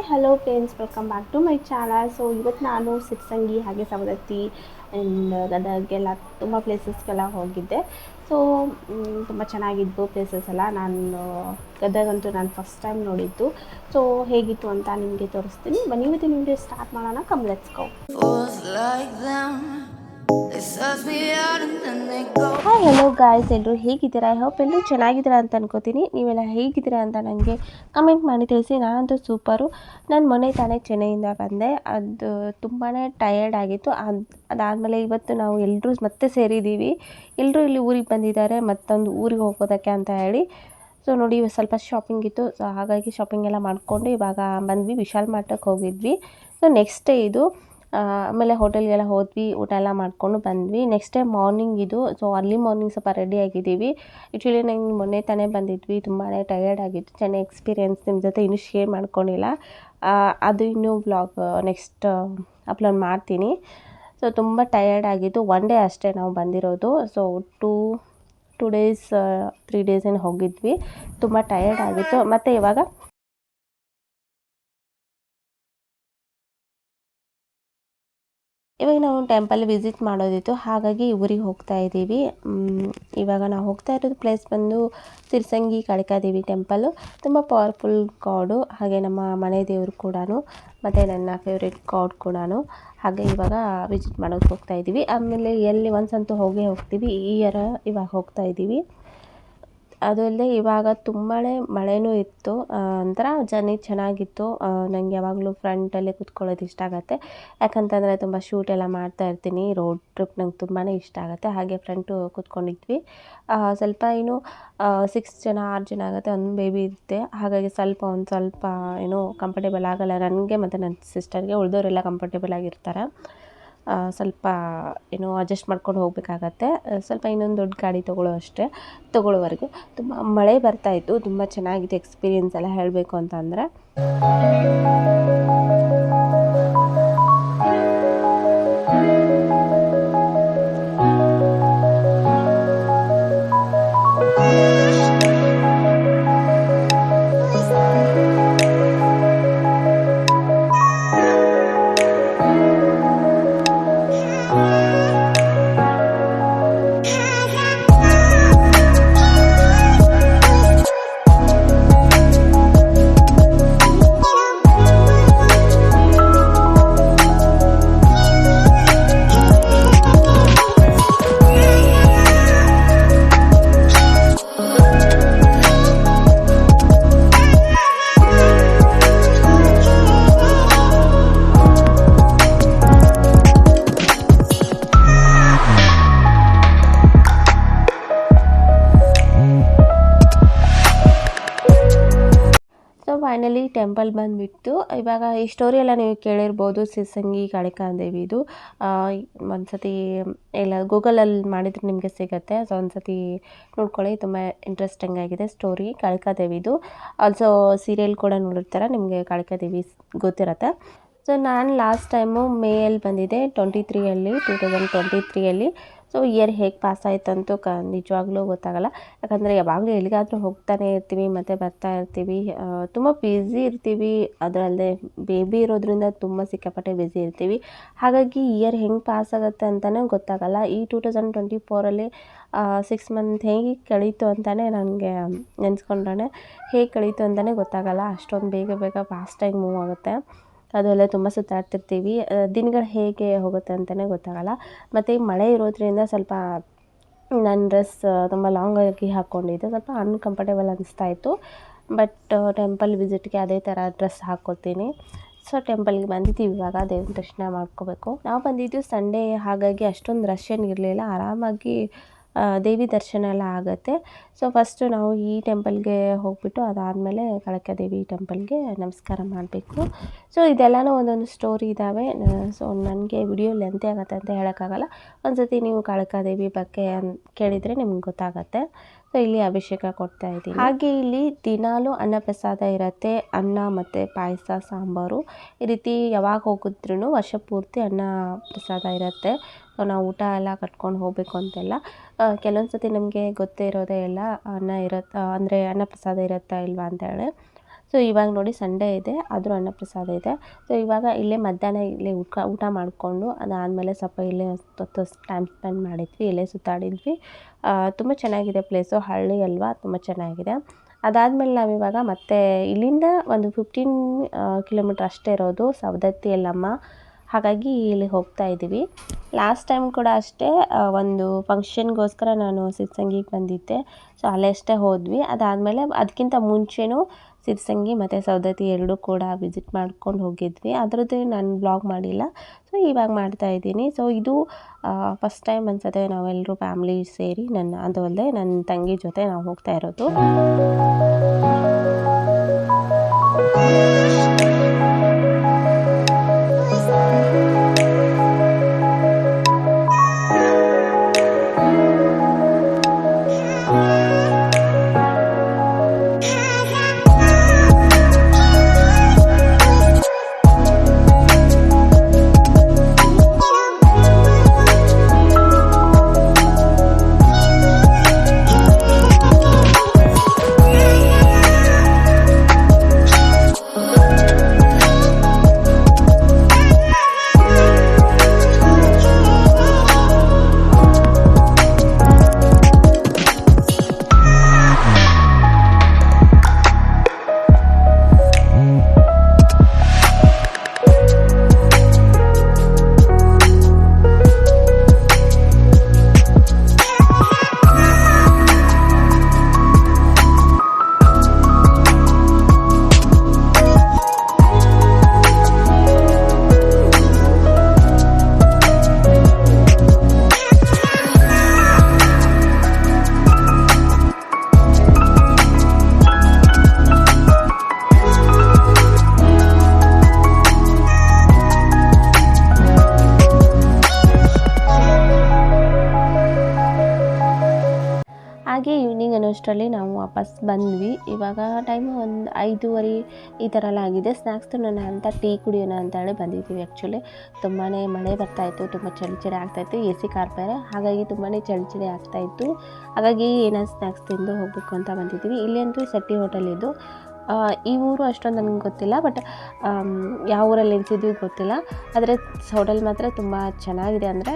Hi hello friends welcome back to my channel so ಇವತ್ತು ನಾನು ಸಿಕ್ಸಂಗಿ ಹಾಗೆ ಸವದತ್ತಿ ಆ್ಯಂಡ್ ಗದಗೆಲ್ಲ ತುಂಬ ಪ್ಲೇಸಸ್ಗೆಲ್ಲ ಹೋಗಿದ್ದೆ. ಸೊ ತುಂಬ ಚೆನ್ನಾಗಿದ್ದು ಪ್ಲೇಸಸ್ ಎಲ್ಲ. ನಾನು ಗದಗಂತೂ ನಾನು ಫಸ್ಟ್ ಟೈಮ್ ನೋಡಿದ್ದು. ಸೊ ಹೇಗಿತ್ತು ಅಂತ ನಿಮಗೆ ತೋರಿಸ್ತೀನಿ. ಬನ್ನಿ ಇವತ್ತು ನಿಮಗೆ ಸ್ಟಾರ್ಟ್ ಮಾಡೋಣ. Come let's go hi hello guys ಎಲ್ಲರೂ ಹೇಗಿದ್ದೀರಾ? ಐ ಹೋಪ್ ಎಲ್ಲರೂ ಚೆನ್ನಾಗಿದ್ದೀರಾ ಅಂತ ಅನ್ಕೋತೀನಿ. ನೀವೆಲ್ಲ ಹೇಗಿದ್ದೀರಾ ಅಂತ ನನಗೆ ಕಮೆಂಟ್ ಮಾಡಿ ತಿಳಿಸಿ. ನಾನಂತೂ ಸೂಪರು ನಾನು ಮೊನ್ನೆ ತಾನೇ ಚೆನ್ನೈಯಿಂದ ಬಂದೆ. ಅದು ತುಂಬಾ ಟಯರ್ಡ್ ಆಗಿತ್ತು. ಅದು, ಅದಾದಮೇಲೆ ಇವತ್ತು ನಾವು ಎಲ್ಲರೂ ಮತ್ತೆ ಸೇರಿದ್ದೀವಿ. ಎಲ್ಲರೂ ಇಲ್ಲಿ ಊರಿಗೆ ಬಂದಿದ್ದಾರೆ. ಮತ್ತೊಂದು ಊರಿಗೆ ಹೋಗೋದಕ್ಕೆ ಅಂತ ಹೇಳಿ. ಸೊ ನೋಡಿ, ಇವಾಗ ಸ್ವಲ್ಪ ಶಾಪಿಂಗ್ ಇತ್ತು. ಸೊ ಹಾಗಾಗಿ ಶಾಪಿಂಗ್ ಎಲ್ಲ ಮಾಡಿಕೊಂಡು ಇವಾಗ ಬಂದ್ವಿ. ವಿಶಾಲ್ ಮಾರ್ಟಕ್ಕೆ ಹೋಗಿದ್ವಿ. ಸೊ ನೆಕ್ಸ್ಟ್ ಇದು ಆಮೇಲೆ ಹೋಟೆಲ್ಗೆಲ್ಲ ಹೋದ್ವಿ, ಊಟ ಎಲ್ಲ ಮಾಡಿಕೊಂಡು ಬಂದ್ವಿ. ನೆಕ್ಸ್ಟ್ ಡೇ ಮಾರ್ನಿಂಗ್ ಇದು ಸೊ ಅರ್ಲಿ ಮಾರ್ನಿಂಗ್ ಸ್ವಲ್ಪ ರೆಡಿ ಆಗಿದ್ದೀವಿ. ಆ್ಯಕ್ಚುಲಿ ನಂಗೆ ಮೊನ್ನೆ ತಾನೇ ಬಂದಿದ್ವಿ ತುಂಬಾ ಟಯರ್ಡ್ ಆಗಿತ್ತು. ಚೆನ್ನಾಗಿ ಎಕ್ಸ್ಪೀರಿಯೆನ್ಸ್ ನಿಮ್ಮ ಜೊತೆ ಇನ್ನೂ ಶೇರ್ ಮಾಡ್ಕೊಂಡಿಲ್ಲ. ಅದು ಇನ್ನೂ ವ್ಲಾಗ್ ನೆಕ್ಸ್ಟ್ ಅಪ್ಲೋಡ್ ಮಾಡ್ತೀನಿ. ಸೊ ತುಂಬ ಟಯರ್ಡ್ ಆಗಿದ್ದು ಒನ್ ಡೇ ಅಷ್ಟೇ ನಾವು ಬಂದಿರೋದು. So two two days three days ಏನು ಹೋಗಿದ್ವಿ. ತುಂಬ ಟಯರ್ಡ್ ಆಗಿತ್ತು. ಮತ್ತು ಇವಾಗ? ಇವಾಗ ನಾವು ಟೆಂಪಲ್ ವಿಸಿಟ್ ಮಾಡೋದಿತ್ತು, ಹಾಗಾಗಿ ಊರಿಗೆ ಹೋಗ್ತಾ ಇದ್ದೀವಿ. ಇವಾಗ ನಾವು ಹೋಗ್ತಾ ಇರೋದು ಪ್ಲೇಸ್ ಬಂದು ಸಿರ್ಸಂಗಿ ಕಡಕಾದೇವಿ ಟೆಂಪಲ್ಲು ತುಂಬ ಪವರ್ಫುಲ್ ಗಾಡು ಹಾಗೆ ನಮ್ಮ ಮನೆ ದೇವರು ಕೂಡ ಮತ್ತು ನನ್ನ ಫೇವ್ರೆಟ್ ಗಾಡ್ ಕೂಡ ಹಾಗೆ ಇವಾಗ ವಿಸಿಟ್ ಮಾಡೋಕ್ಕೆ ಹೋಗ್ತಾ ಇದ್ದೀವಿ. ಆಮೇಲೆ ಎಲ್ಲಿ ಒಂದ್ಸಂತೂ ಹೋಗೇ ಹೋಗ್ತೀವಿ. ಈ ಇಯರ್ ಇವಾಗ ಹೋಗ್ತಾ ಇದ್ದೀವಿ. ಅದು ಅಲ್ಲದೆ ಇವಾಗ ತುಂಬಾ ಮಳೆನೂ ಇತ್ತು. ಒಂಥರ ಜರ್ನಿ ಚೆನ್ನಾಗಿತ್ತು. ನನಗೆ ಯಾವಾಗಲೂ ಫ್ರಂಟಲ್ಲೇ ಕುತ್ಕೊಳ್ಳೋದು ಇಷ್ಟ ಆಗುತ್ತೆ. ಯಾಕಂತಂದರೆ ತುಂಬ ಶೂಟ್ ಎಲ್ಲ ಮಾಡ್ತಾ ಇರ್ತೀನಿ. ರೋಡ್ ಟ್ರಿಪ್ ನಂಗೆ ತುಂಬಾ ಇಷ್ಟ ಆಗುತ್ತೆ. ಹಾಗೆ ಫ್ರಂಟು ಕೂತ್ಕೊಂಡಿದ್ವಿ. ಸ್ವಲ್ಪ ಏನು ಸಿಕ್ಸ್ ಜನ, ಆರು ಜನ ಆಗುತ್ತೆ. ಒಂದು ಬೇಬಿ ಇರುತ್ತೆ. ಹಾಗಾಗಿ ಸ್ವಲ್ಪ ಒಂದು ಸ್ವಲ್ಪ ಏನೋ ಕಂಫರ್ಟೇಬಲ್ ಆಗಲ್ಲ. ನನಗೆ ಮತ್ತು ನನ್ನ ಸಿಸ್ಟರ್ಗೆ ಉಳಿದವರೆಲ್ಲ ಕಂಫರ್ಟೇಬಲ್ ಆಗಿರ್ತಾರೆ. ಸ್ವಲ್ಪ ಏನೋ ಅಡ್ಜಸ್ಟ್ ಮಾಡ್ಕೊಂಡು ಹೋಗಬೇಕಾಗತ್ತೆ. ಸ್ವಲ್ಪ ಇನ್ನೊಂದು ದೊಡ್ಡ ಗಾಡಿ ತೊಗೊಳ್ಳೋ ಅಷ್ಟೇ, ತೊಗೊಳ್ಳೋವರೆಗೂ. ತುಂಬ ಮಳೆ ಬರ್ತಾ ಇತ್ತು, ತುಂಬ ಚೆನ್ನಾಗಿದೆ ಎಕ್ಸ್ಪೀರಿಯೆನ್ಸ್ ಎಲ್ಲ ಹೇಳಬೇಕು ಅಂತ ಅಂದರೆ ಫೈನಲಿ ಟೆಂಪಲ್ ಬಂದುಬಿಟ್ಟು, ಇವಾಗ ಈ ಸ್ಟೋರಿ ಎಲ್ಲ ನೀವು ಕೇಳಿರ್ಬೋದು, ಸಿಸಂಗಿ ಕಾಳಿಕಾಂದೇವಿದು ಒಂದು ಸತಿ ಎಲ್ಲ ಗೂಗಲಲ್ಲಿ ಮಾಡಿದರೆ ನಿಮಗೆ ಸಿಗುತ್ತೆ. ಸೊ ಒಂದು ಸತಿ ನೋಡ್ಕೊಳ್ಳಿ, ತುಂಬ ಇಂಟ್ರೆಸ್ಟಿಂಗ್ ಆಗಿದೆ ಸ್ಟೋರಿ ಕಾಳಿಕಾದೇವಿದು ಆಲ್ಸೋ ಸೀರಿಯಲ್ ಕೂಡ ನೋಡಿರ್ತಾರೆ, ನಿಮಗೆ ಕಾಳಿಕಾದೇವಿ ಗೊತ್ತಿರತ್ತೆ. ಸೊ ನಾನು ಲಾಸ್ಟ್ ಟೈಮು ಮೇಯಲ್ಲಿ ಬಂದಿದ್ದೆ ಟ್ವೆಂಟಿ ತ್ರೀಯಲ್ಲಿ ಟೂ ತೌಸಂಡ್ ಟ್ವೆಂಟಿ ತ್ರೀಯಲ್ಲಿ ಸೊ ಇಯರ್ ಹೇಗೆ ಪಾಸ್ ಆಯ್ತಂತೂ ಕ, ನಿಜವಾಗ್ಲೂ ಗೊತ್ತಾಗಲ್ಲ. ಯಾಕಂದರೆ ಯಾವಾಗಲೂ ಎಲ್ಲಿಗಾದರೂ ಹೋಗ್ತಾನೆ ಇರ್ತೀವಿ, ಮತ್ತು ಬರ್ತಾ ಇರ್ತೀವಿ. ತುಂಬ ಬ್ಯುಸಿ ಇರ್ತೀವಿ. ಅದರಲ್ಲದೆ ಬೇಬಿ ಇರೋದ್ರಿಂದ ತುಂಬ ಸಿಕ್ಕಾಪಟ್ಟೆ ಬ್ಯುಸಿ ಇರ್ತೀವಿ. ಹಾಗಾಗಿ ಇಯರ್ ಹೆಂಗೆ ಪಾಸ್ ಆಗುತ್ತೆ ಅಂತಲೇ ಗೊತ್ತಾಗಲ್ಲ. ಈ ಟೂ ತೌಸಂಡ್ ಟ್ವೆಂಟಿ ಫೋರಲ್ಲಿ ಸಿಕ್ಸ್ ಮಂತ್ ಹೇಗೆ ಕಳೀತು ಅಂತಲೇ ನನಗೆ ನೆನೆಸ್ಕೊಂಡ್ರೆ ಹೇಗೆ ಕಳೀತು ಅಂತಲೇ ಗೊತ್ತಾಗಲ್ಲ. ಅಷ್ಟೊಂದು ಬೇಗ ಬೇಗ ಫಾಸ್ಟಾಗಿ ಮೂವ್ ಆಗುತ್ತೆ. ಅದೆಲ್ಲ ತುಂಬ ಸುತ್ತಾಡ್ತಿರ್ತೀವಿ. ದಿನಗಳು ಹೇಗೆ ಹೋಗುತ್ತೆ ಅಂತಲೇ ಗೊತ್ತಾಗಲ್ಲ. ಮತ್ತು ಈ ಮಳೆ ಇರೋದ್ರಿಂದ ಸ್ವಲ್ಪ ನನ್ನ ಡ್ರೆಸ್ ತುಂಬ ಲಾಂಗಾಗಿ ಹಾಕ್ಕೊಂಡಿದ್ದೆ ಸ್ವಲ್ಪ ಅನ್ಕಂಫರ್ಟೇಬಲ್ ಅನಿಸ್ತಾ ಇತ್ತು. ಬಟ್ ಟೆಂಪಲ್ ವಿಸಿಟ್ಗೆ ಅದೇ ಥರ ಡ್ರೆಸ್ ಹಾಕ್ಕೊತೀನಿ ಸೊ ಟೆಂಪಲ್ಗೆ ಬಂದಿದ್ದೀವಿ ಇವಾಗ. ದೇವ್ರ ದರ್ಶನ ಮಾಡ್ಕೋಬೇಕು. ನಾವು ಬಂದಿದ್ದು ಸಂಡೇ ಹಾಗಾಗಿ ಅಷ್ಟೊಂದು ರಶ್ ಏನಿರಲಿಲ್ಲ. ಆರಾಮಾಗಿ ದೇವಿ ದರ್ಶನ ಎಲ್ಲ ಆಗುತ್ತೆ. ಸೊ ಫಸ್ಟು ನಾವು ಈ ಟೆಂಪಲ್ಗೆ ಹೋಗ್ಬಿಟ್ಟು ಅದಾದಮೇಲೆ ದೇವಿ ಟೆಂಪಲ್ಗೆ ನಮಸ್ಕಾರ ಮಾಡಬೇಕು. ಸೊ ಇದೆಲ್ಲನೂ ಒಂದೊಂದು ಸ್ಟೋರಿ ಇದ್ದಾವೆ ಸೊ ನನಗೆ ವಿಡಿಯೋ ಲೆಂತೆ ಆಗುತ್ತೆ ಅಂತ ಹೇಳೋಕ್ಕಾಗಲ್ಲ. ಒಂದು ಸತಿ ನೀವು ದೇವಿ ಬಗ್ಗೆ ಕೇಳಿದರೆ ನಿಮ್ಗೆ ಗೊತ್ತಾಗತ್ತೆ. ಸೊ ಇಲ್ಲಿ ಅಭಿಷೇಕ ಕೊಡ್ತಾ ಇದ್ದೀನಿ. ಹಾಗೆ ಇಲ್ಲಿ ದಿನಾಲೂ ಅನ್ನ ಪ್ರಸಾದ ಇರುತ್ತೆ. ಅನ್ನ ಮತ್ತು ಪಾಯಸ, ಸಾಂಬಾರು. ಈ ರೀತಿ ಯಾವಾಗ ಹೋಗಿದ್ರೂ ವರ್ಷ ಪೂರ್ತಿ ಅನ್ನ ಪ್ರಸಾದ ಇರುತ್ತೆ. ಸೊ, ನಾವು ಊಟ ಎಲ್ಲ ಕಟ್ಕೊಂಡು ಹೋಗಬೇಕು ಅಂತೆಲ್ಲ. ಕೆಲವೊಂದು ಸತಿ ನಮಗೆ ಗೊತ್ತೇ ಇರೋದೇ ಇಲ್ಲ ಅನ್ನ ಇರತ್ತೆ, ಅಂದರೆ ಅನ್ನ ಪ್ರಸಾದ ಇರುತ್ತಾ ಇಲ್ವಾ ಅಂತೇಳಿ ಸೊ ಇವಾಗ ನೋಡಿ ಸಂಡೇ ಇದೆ, ಆದರೂ ಅನ್ನಪ್ರಸಾದ ಇದೆ. ಸೊ ಇವಾಗ ಇಲ್ಲೇ ಮಧ್ಯಾಹ್ನ ಇಲ್ಲೇ ಊಟ ಊಟ ಮಾಡಿಕೊಂಡು, ಅದಾದಮೇಲೆ ಸ್ವಲ್ಪ ಇಲ್ಲೇ ಹೊತ್ತು ಟೈಮ್ ಸ್ಪೆಂಡ್ ಮಾಡಿದ್ವಿ, ಇಲ್ಲೇ ಸುತ್ತಾಡಿದ್ವಿ. ತುಂಬ ಚೆನ್ನಾಗಿದೆ ಪ್ಲೇಸು ಹಳ್ಳಿ ಅಲ್ವಾ, ತುಂಬ ಚೆನ್ನಾಗಿದೆ. ಅದಾದಮೇಲೆ ನಾವಿವಾಗ ಮತ್ತೆ ಇಲ್ಲಿಂದ ಒಂದು ಫಿಫ್ಟೀನ್ ಕಿಲೋಮೀಟ್ರ್ ಅಷ್ಟೇ ಇರೋದು, ಸವದತ್ತಿ ಯಲ್ಲಮ್ಮ. ಹಾಗಾಗಿ ಇಲ್ಲಿ ಹೋಗ್ತಾ ಇದ್ದೀವಿ. ಲಾಸ್ಟ್ ಟೈಮ್ ಕೂಡ ಅಷ್ಟೇ ಒಂದು ಫಂಕ್ಷನ್ಗೋಸ್ಕರ ನಾನು ಸಿತ್ಸಂಗಿಗೆ ಬಂದಿದ್ದೆ. ಸೊ ಅಲ್ಲೇ ಅಷ್ಟೇ ಹೋದ್ವಿ. ಅದಾದಮೇಲೆ ಅದಕ್ಕಿಂತ ಮುಂಚೆನೂ ಸಿದ್ಧಗಂಗಿ ಮತ್ತು ಸವದತ್ತಿ ಎರಡೂ ಕೂಡ ವಿಸಿಟ್ ಮಾಡ್ಕೊಂಡು ಹೋಗಿದ್ವಿ. ಅದರದ್ದು ನಾನು ಬ್ಲಾಗ್ ಮಾಡಿಲ್ಲ. ಸೊ ಇವಾಗ ಮಾಡ್ತಾ ಇದ್ದೀನಿ. ಸೊ ಇದು ಫಸ್ಟ್ ಟೈಮ್ ಅನ್ಸುತ್ತೆ ನಾವೆಲ್ಲರೂ ಫ್ಯಾಮ್ಲಿ ಸೇರಿ ನನ್ನ, ಅದು ಅಲ್ಲದೆ ನನ್ನ ತಂಗಿ ಜೊತೆ ನಾವು ಹೋಗ್ತಾ ಇರೋದು. ಹಾಗೆ ಈವ್ನಿಂಗ್ ಅನ್ನೋಷ್ಟರಲ್ಲಿ ನಾವು ವಾಪಸ್ ಬಂದ್ವಿ. ಇವಾಗ ಟೈಮು ಒಂದು ಐದೂವರೆ ಈ ಥರ ಎಲ್ಲ ಆಗಿದೆ. ಸ್ನ್ಯಾಕ್ಸ್ ತಿನ್ನೋಣ ಅಂತ ಟೀ ಕುಡಿಯೋಣ ಅಂತ ಹೇಳಿ ಬಂದಿದ್ದೀವಿ ಆ್ಯಕ್ಚುಲಿ ತುಂಬಾ ಮಳೆ ಬರ್ತಾಯಿತ್ತು ತುಂಬ ಚಳಿ ಚಳಿ ಆಗ್ತಾಯಿತ್ತು ಎ ಸಿ ಕಾರ್ ಬೇರೆ. ಹಾಗಾಗಿ ತುಂಬಾ ಚಳಿ ಚಳಿ ಆಗ್ತಾಯಿತ್ತು ಹಾಗಾಗಿ ಏನೋ ಸ್ನ್ಯಾಕ್ಸ್ ತಿಂದು ಹೋಗಬೇಕು ಅಂತ ಬಂದಿದ್ದೀವಿ. ಇಲ್ಲಿ ಅಂತೂ ಸೆಟ್ಟಿ ಹೋಟೆಲ್ ಇದು ಈ ಊರು ಅಷ್ಟೊಂದು ನನಗೆ ಗೊತ್ತಿಲ್ಲ ಬಟ್ ಯಾವ ಊರಲ್ಲಿ ನಿಲ್ಸಿದ್ವಿ ಗೊತ್ತಿಲ್ಲ. ಆದರೆ ಹೋಟೆಲ್ ಮಾತ್ರ ತುಂಬ ಚೆನ್ನಾಗಿದೆ ಅಂದರೆ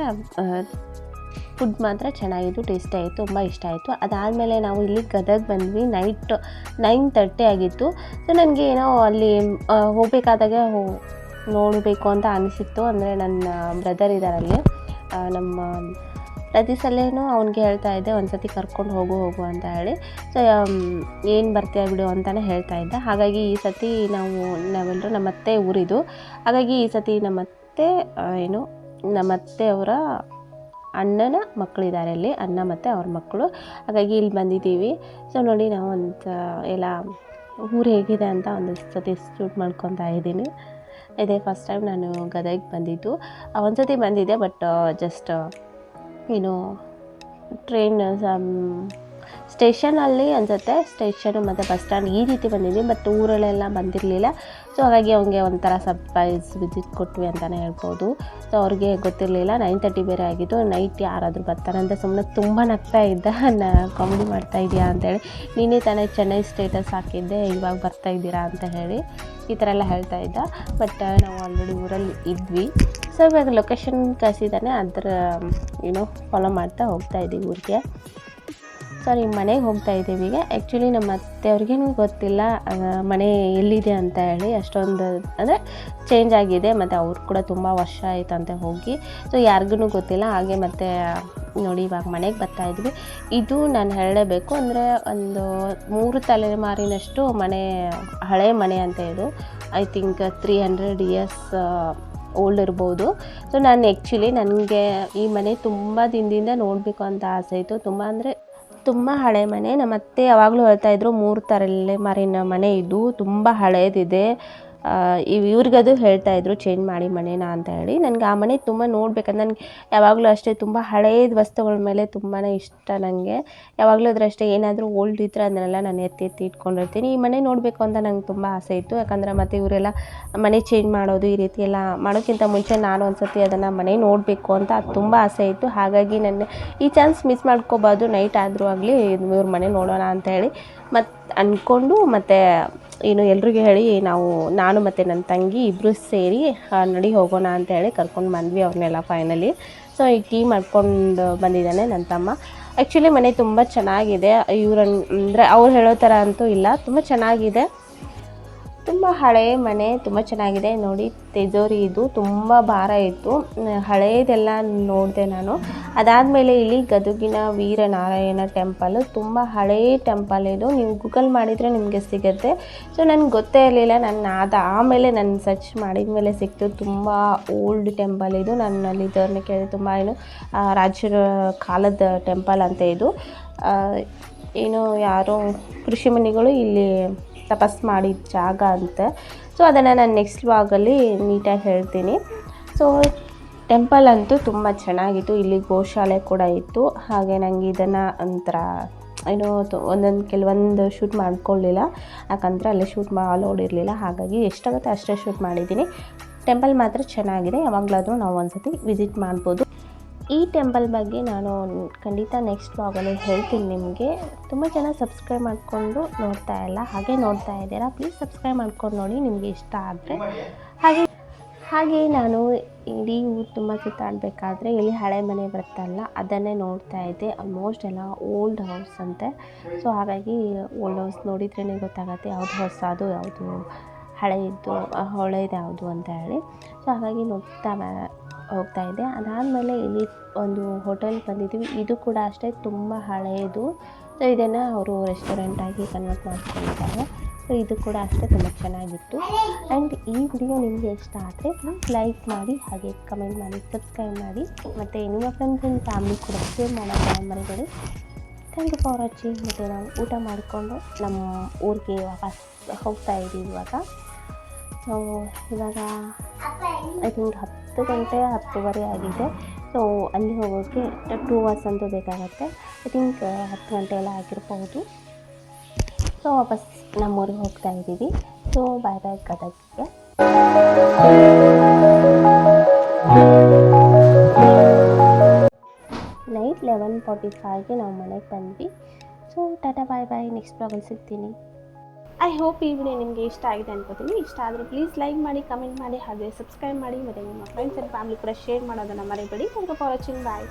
ಫುಡ್ ಮಾತ್ರ ಚೆನ್ನಾಗಿತ್ತು ಟೇಸ್ಟಿ ಆಯಿತು ತುಂಬ ಇಷ್ಟ ಆಯಿತು. ಅದಾದಮೇಲೆ ನಾವು ಇಲ್ಲಿ ಗದಗ ಬಂದ್ವಿ. ನೈಟ್ ನೈನ್ ತರ್ಟಿ ಆಗಿತ್ತು. ಸೊ ನನಗೆ ಏನೋ ಅಲ್ಲಿ ಹೋಗಬೇಕಾದಾಗ ನೋಡಬೇಕು ಅಂತ ಅನಿಸಿತ್ತು. ಅಂದರೆ ನನ್ನ ಬ್ರದರ್ ಇದ್ದಾರಲ್ಲಿ ನಮ್ಮ ಪ್ರತಿ ಸಲೇನು ಅವ್ನಿಗೆ ಹೇಳ್ತಾ ಇದ್ದೆ ಒಂದು ಸತಿ ಕರ್ಕೊಂಡು ಹೋಗು ಹೋಗು ಅಂತ ಹೇಳಿ. ಸೊ ಏನು ಬರ್ತೀಯ ಬಿಡು ಅಂತಲೇ ಹೇಳ್ತಾ ಇದ್ದೆ. ಹಾಗಾಗಿ ಈ ಸತಿ ನಾವು ನಾವೆಲ್ಲರೂ ನಮ್ಮತ್ತೆ ಊರಿದು. ಹಾಗಾಗಿ ಈ ಸತಿ ನಮ್ಮತ್ತೆ ಏನು, ನಮ್ಮತ್ತೆ ಅವರ ಅಣ್ಣನ ಮಕ್ಕಳಿದ್ದಾರೆ ಅಲ್ಲಿ, ಅಣ್ಣ ಮತ್ತು ಅವ್ರ ಮಕ್ಕಳು. ಹಾಗಾಗಿ ಇಲ್ಲಿ ಬಂದಿದ್ದೀವಿ. ಸೊ ನೋಡಿ ನಾವು ಒಂದು ಎಲ್ಲ ಊರು ಹೇಗಿದೆ ಅಂತ ಒಂದು ಸತಿ ಶೂಟ್ ಮಾಡ್ಕೊತಾ ಇದ್ದೀನಿ. ಇದೇ ಫಸ್ಟ್ ಟೈಮ್ ನಾನು ಗದಗಿಗೆ ಬಂದಿದ್ದು. ಒಂದು ಸತಿ ಬಂದಿದ್ದೆ ಬಟ್ ಜಸ್ಟ್ ಏನು ಟ್ರೈನ್ ಸ್ಟೇಷನಲ್ಲಿ ಅನ್ಸುತ್ತೆ. ಸ್ಟೇಷನು ಮತ್ತು ಬಸ್ ಸ್ಟ್ಯಾಂಡ್ ಈ ರೀತಿ ಬಂದಿದ್ವಿ ಬಟ್ ಊರಲ್ಲೆಲ್ಲ ಬಂದಿರಲಿಲ್ಲ. ಸೊ ಹಾಗಾಗಿ ಅವ್ನಿಗೆ ಒಂಥರ ಸರ್ಪ್ರೈಸ್ ವಿಸಿಟ್ ಕೊಟ್ವಿ ಅಂತಲೇ ಹೇಳ್ಬೋದು. ಸೊ ಅವ್ರಿಗೆ ಗೊತ್ತಿರಲಿಲ್ಲ. ನೈನ್ ತರ್ಟಿ ಬೇರೆ ಆಗಿದ್ದು ನೈಟ್ ಯಾರಾದರೂ ಬರ್ತಾರಂತ ಸುಮ್ಮನೆ ತುಂಬ ನಗ್ತಾ ಇದ್ದ. ನಾ ಕಾಮಿಡಿ ಮಾಡ್ತಾ ಇದೆಯಾ ಅಂತೇಳಿ ನೀನೇ ತಾನೇ ಚೆನ್ನೈ ಸ್ಟೇಟಸ್ ಹಾಕಿದ್ದೆ. ಇವಾಗ ಬರ್ತಾ ಇದ್ದೀರಾ? ಅಂತ ಹೇಳಿ ಈ ಥರ ಎಲ್ಲ ಹೇಳ್ತಾ ಇದ್ದ. ಬಟ್ ನಾವು ಆಲ್ರೆಡಿ ಊರಲ್ಲಿ ಇದ್ವಿ. ಸೊ ಇವಾಗ ಲೊಕೇಶನ್ ಕಳಿಸಿದ್ದಾನೆ. ಅದರ ಏನೋ ಫಾಲೋ ಮಾಡ್ತಾ ಹೋಗ್ತಾ ಇದ್ದೀವಿ ಊರಿಗೆ. ಸಾರಿ ಮನೆಗೆ ಹೋಗ್ತಾ ಇದ್ದೀವಿ. ಈಗ ಆ್ಯಕ್ಚುಲಿ ನಮ್ಮ ಅತ್ತೆಯವ್ರಿಗೇನು ಗೊತ್ತಿಲ್ಲ ಮನೆ ಎಲ್ಲಿದೆ ಅಂತ ಹೇಳಿ ಅಷ್ಟೊಂದು, ಅಂದರೆ ಚೇಂಜ್ ಆಗಿದೆ, ಮತ್ತು ಅವ್ರು ಕೂಡ ತುಂಬ ವರ್ಷ ಆಯ್ತಂತೆ ಹೋಗಿ. ಸೊ ಯಾರಿಗೂ ಗೊತ್ತಿಲ್ಲ, ಹಾಗೆ ಮತ್ತು, ನೋಡಿ ಇವಾಗ ಮನೆಗೆ ಬರ್ತಾ ಇದ್ವಿ. ಇದು ನಾನು ಹೇಳಲೇಬೇಕು, ಅಂದರೆ ಒಂದು ಮೂರು ತಲೆಮಾರಿನಷ್ಟು ಮನೆ, ಹಳೆ ಮನೆ ಅಂತ ಇದು. I think three hundred years old ಇರ್ಬೋದು. ಸೊ ನಾನು ಆ್ಯಕ್ಚುಲಿ ನನಗೆ ಈ ಮನೆ ತುಂಬ ದಿನದಿಂದ ನೋಡಬೇಕು ಅಂತ ಆಸೆ ಇತ್ತು. ತುಂಬ ಅಂದರೆ ತುಂಬ ಹಳೆ ಮನೆ. ನಮ್ಮ ಅತ್ತೆ ಯಾವಾಗಲೂ ಹೇಳ್ತಾ ಇದ್ರು ತರಲೆ ಮಾರಿನ ಮನೆ ಇದು. ತುಂಬ ಹಳೇದಿದೆ. ಇವ್ರಿಗದು ಹೇಳ್ತಾ ಇದ್ರು ಚೇಂಜ್ ಮಾಡಿ ಮನೇನ ಅಂತ ಹೇಳಿ. ನನಗೆ ಆ ಮನೆ ತುಂಬ ನೋಡ್ಬೇಕಂತ ನನಗೆ ಯಾವಾಗಲೂ ಅಷ್ಟೇ ತುಂಬ ಹಳೇದ ವಸ್ತುಗಳ ಮೇಲೆ ತುಂಬಾ ಇಷ್ಟ ನನಗೆ ಯಾವಾಗಲೂ ಅದರಷ್ಟೇ ಏನಾದರೂ ಓಲ್ಡ್ ಇದ್ರೆ ಅದನ್ನೆಲ್ಲ ನಾನು ಎತ್ತಿ ಎತ್ತಿ ಇಟ್ಕೊಂಡಿರ್ತೀನಿ. ಈ ಮನೆ ನೋಡಬೇಕು ಅಂತ ನಂಗೆ ತುಂಬ ಆಸೆ ಇತ್ತು. ಯಾಕಂದರೆ ಮತ್ತು ಇವರೆಲ್ಲ ಮನೆ ಚೇಂಜ್ ಮಾಡೋದು ಈ ರೀತಿ ಎಲ್ಲ ಮಾಡೋಕ್ಕಿಂತ ಮುಂಚೆ ನಾನು ಒಂದು ಸತಿ ಅದನ್ನು ಮನೆ ನೋಡಬೇಕು ಅಂತ ಅದು ತುಂಬ ಆಸೆ ಇತ್ತು. ಹಾಗಾಗಿ ನನ್ನ ಈ ಚಾನ್ಸ್ ಮಿಸ್ ಮಾಡ್ಕೋಬಾರ್ದು. ನೈಟ್ ಆದರೂ ಆಗಲಿ ಇವ್ರ ಮನೆ ನೋಡೋಣ ಅಂತ ಹೇಳಿ ಮತ್ತು ಅಂದ್ಕೊಂಡು ಮತ್ತು ಏನು ಎಲ್ರಿಗೂ ಹೇಳಿ, ನಾವು, ನಾನು ಮತ್ತು ನನ್ನ ತಂಗಿ ಇಬ್ಬರು ಸೇರಿ ನಡಿ ಹೋಗೋಣ ಅಂತ ಹೇಳಿ ಕರ್ಕೊಂಡು ಬಂದ್ವಿ ಅವ್ರನ್ನೆಲ್ಲ ಫೈನಲಿ ಸೊ ಈಗ ಟೀ ಮಾಡ್ಕೊಂಡು ಬಂದಿದ್ದಾನೆ ನನ್ನ ತಮ್ಮ. ಆ್ಯಕ್ಚುಲಿ ಮನೆ ತುಂಬ ಚೆನ್ನಾಗಿದೆ. ಇವ್ರನ್ನ ಅಂದರೆ ಅವ್ರು ಹೇಳೋ ಥರ ಅಂತೂ ಇಲ್ಲ. ತುಂಬ ಚೆನ್ನಾಗಿದೆ. ತುಂಬ ಹಳೆಯ ಮನೆ, ತುಂಬ ಚೆನ್ನಾಗಿದೆ. ನೋಡಿ, ತೆಜೋರಿ ಇದು. ತುಂಬ ಭಾರ ಇತ್ತು. ಹಳೆಯದೆಲ್ಲ ನೋಡಿದೆ ನಾನು. ಅದಾದಮೇಲೆ ಇಲ್ಲಿ ಗದುಗಿನ ವೀರನಾರಾಯಣ ಟೆಂಪಲ್. ತುಂಬ ಹಳೆಯ ಟೆಂಪಲ್ ಇದು. ನೀವು ಗೂಗಲ್ ಮಾಡಿದರೆ ನಿಮಗೆ ಸಿಗುತ್ತೆ. ಸೊ, ನನಗೆ ಗೊತ್ತೇ ಇರಲಿಲ್ಲ. ನನ್ನ ಅದು ಆಮೇಲೆ ನಾನು ಸರ್ಚ್ ಮಾಡಿದ ಮೇಲೆ ಸಿಕ್ತು. ತುಂಬ ಓಲ್ಡ್ ಟೆಂಪಲ್ ಇದು. ನಾನು ಅಲ್ಲಿ ಇದ್ದವ್ರನ್ನ ಕೇಳಿ ತುಂಬ ಏನು ರಾಜರ ಕಾಲದ ಟೆಂಪಲ್ ಅಂತ ಇದು. ಏನು, ಯಾರೋ ಕೃಷಿ ಮನೆಗಳು ಇಲ್ಲಿ ತಪಸ್ ಮಾಡಿದ ಜಾಗ ಅಂತ. ಸೊ ಅದನ್ನು ನಾನು ನೆಕ್ಸ್ಟ್ ವಾಗಲ್ಲಿ ನೀಟಾಗಿ ಹೇಳ್ತೀನಿ. ಸೊ ಟೆಂಪಲ್ ಅಂತೂ ತುಂಬ ಚೆನ್ನಾಗಿತ್ತು. ಇಲ್ಲಿ ಗೋಶಾಲೆ ಕೂಡ ಇತ್ತು. ಹಾಗೆ ನನಗೆ ಇದನ್ನು ಒಂಥರ, ಏನೋ ಒಂದೊಂದು ಕೆಲವೊಂದು ಶೂಟ್ ಮಾಡ್ಕೊಳ್ಳಿಲ್ಲ ಯಾಕಂದರೆ ಅಲ್ಲಿ ಶೂಟ್ ಅಲೋಡ್ ಇರಲಿಲ್ಲ. ಹಾಗಾಗಿ ಎಷ್ಟಾಗುತ್ತೆ ಅಷ್ಟೇ ಶೂಟ್ ಮಾಡಿದ್ದೀನಿ. ಟೆಂಪಲ್ ಮಾತ್ರ ಚೆನ್ನಾಗಿದೆ. ಯಾವಾಗಲಾದರೂ ನಾವು ಒಂದ್ಸತಿ ವಿಸಿಟ್ ಮಾಡ್ಬೋದು. ಈ ಟೆಂಪಲ್ ಬಗ್ಗೆ ನಾನು ಖಂಡಿತ ನೆಕ್ಸ್ಟ್ ವ್ಲಾಗಲ್ಲಿ ಹೇಳ್ತೀನಿ ನಿಮಗೆ. ತುಂಬ ಜನ ಸಬ್ಸ್ಕ್ರೈಬ್ ಮಾಡಿಕೊಂಡು ನೋಡ್ತಾ ಇಲ್ಲ, ಹಾಗೆ ನೋಡ್ತಾ ಇದ್ದೀರಾ ಪ್ಲೀಸ್ ಸಬ್ಸ್ಕ್ರೈಬ್ ಮಾಡ್ಕೊಂಡು ನೋಡಿ ನಿಮಗೆ ಇಷ್ಟ ಆದರೆ. ಹಾಗೆ ಹಾಗೆ ನಾನು ಇಡೀ ಊರು ತುಂಬ ಸುತ್ತಾಡಬೇಕಾದ್ರೆ ಇಲ್ಲಿ ಹಳೆ ಮನೆ ಬರುತ್ತಲ್ಲ, ಅದನ್ನೇ ನೋಡ್ತಾ ಇದ್ದೆ. ಆಲ್ಮೋಸ್ಟ್ ಎಲ್ಲ ಓಲ್ಡ್ ಹೌಸ್ ಅಂತೆ. ಸೊ ಹಾಗಾಗಿ ಓಲ್ಡ್ ಹೌಸ್ ನೋಡಿದ್ರೇ ಗೊತ್ತಾಗತ್ತೆ ಯಾವುದು ಹೊಸದು, ಯಾವುದು ಹಳೆಯದು ಹಳೆಯದು ಯಾವುದು ಅಂತ ಹೇಳಿ. ಸೊ ಹಾಗಾಗಿ ನೋಡ್ತಾ ಹೋಗ್ತಾ ಇದೆ. ಅದಾದಮೇಲೆ ಇಲ್ಲಿ ಒಂದು ಹೋಟೆಲ್ ಬಂದಿದ್ದೀವಿ. ಇದು ಕೂಡ ಅಷ್ಟೇ ತುಂಬ ಹಳೆಯದು ಸೊ ಇದನ್ನು ಅವರು ರೆಸ್ಟೋರೆಂಟಾಗಿ ಕನ್ವರ್ಟ್ ಮಾಡ್ಕೊಂಡಿದ್ದಾರೆ. ಸೊ ಇದು ಕೂಡ ಅಷ್ಟೇ ತುಂಬ ಚೆನ್ನಾಗಿತ್ತು. ಆ್ಯಂಡ್ ಈ ವಿಡಿಯೋ ನಿಮಗೆ ಇಷ್ಟ ಆದರೆ ಪ್ಲೀಸ್ ಲೈಕ್ ಮಾಡಿ, ಹಾಗೆ ಕಮೆಂಟ್ ಮಾಡಿ ಸಬ್ಸ್ಕ್ರೈಬ್ ಮಾಡಿ. ಮತ್ತು ನಿಮ್ಮ ಫ್ರೆಂಡ್ಸ್ ಆ್ಯಂಡ್ ಫ್ಯಾಮಿಲಿ ಕೂಡ ಶೇರ್ ಮಾಡೋದು ಮರಿಬೇಡಿ ಥ್ಯಾಂಕ್ ಯು ಫಾರ್ ವಾಚಿಂಗ್ ಮತ್ತು ನಾವು ಊಟ ಮಾಡಿಕೊಂಡು ನಮ್ಮ ಊರಿಗೆ ವಾಪಸ್ ಹೋಗ್ತಾ ಇದ್ದೀವಿ ಇವಾಗ. ಸೊ ಇವಾಗ ಐ ಥಿಂಕ್ ಹತ್ತು ಗಂಟೆ ಹತ್ತುವರೆ ಆಗಿದೆ. ಸೊ ಅಲ್ಲಿ ಹೋಗೋಕ್ಕೆ ಟೂ ಅವರ್ಸ್ ಅಂತೂ ಬೇಕಾಗುತ್ತೆ. ಐ ಥಿಂಕ್ ಹತ್ತು ಗಂಟೆ ಎಲ್ಲ ಆಗಿರ್ಬೋದು. ಸೊ ವಾಪಸ್ ನಮ್ಮೂರಿಗೆ ಹೋಗ್ತಾ ಇದ್ದೀವಿ. ಸೊ ಬಾಯ್ ಬಾಯ್ ಗದಗಿಗೆ. ನೈಟ್ ಲೆವೆನ್ ಫಾರ್ಟಿ ಫೈವ್ಗೆ ನಾವು ಮನೆಗೆ ಬಂದ್ವಿ. So tata bye bye next ಬ್ಲಾಗಲ್ಲಿ ಸಿಗ್ತೀನಿ. ಐ ಹೋಪ್ ಈ ವಿಡಿಯೋ ನಿಮಗೆ ಇಷ್ಟ ಆಗಿದೆ ಅನ್ಕೋತೀನಿ. ಇಷ್ಟ ಆದರೆ ಪ್ಲೀಸ್ ಲೈಕ್ ಮಾಡಿ ಕಮೆಂಟ್ ಮಾಡಿ, ಹಾಗೆ ಸಬ್ಸ್ಕ್ರೈಬ್ ಮಾಡಿ, ಮತ್ತು ನಿಮ್ಮ ಫ್ರೆಂಡ್ಸ್ ಆ್ಯಂಡ್ ಫ್ಯಾಮಿಲಿ ಕೂಡ ಶೇರ್ ಮಾಡೋದನ್ನು ಮರಿಬೇಡಿ. Thank you for watching bye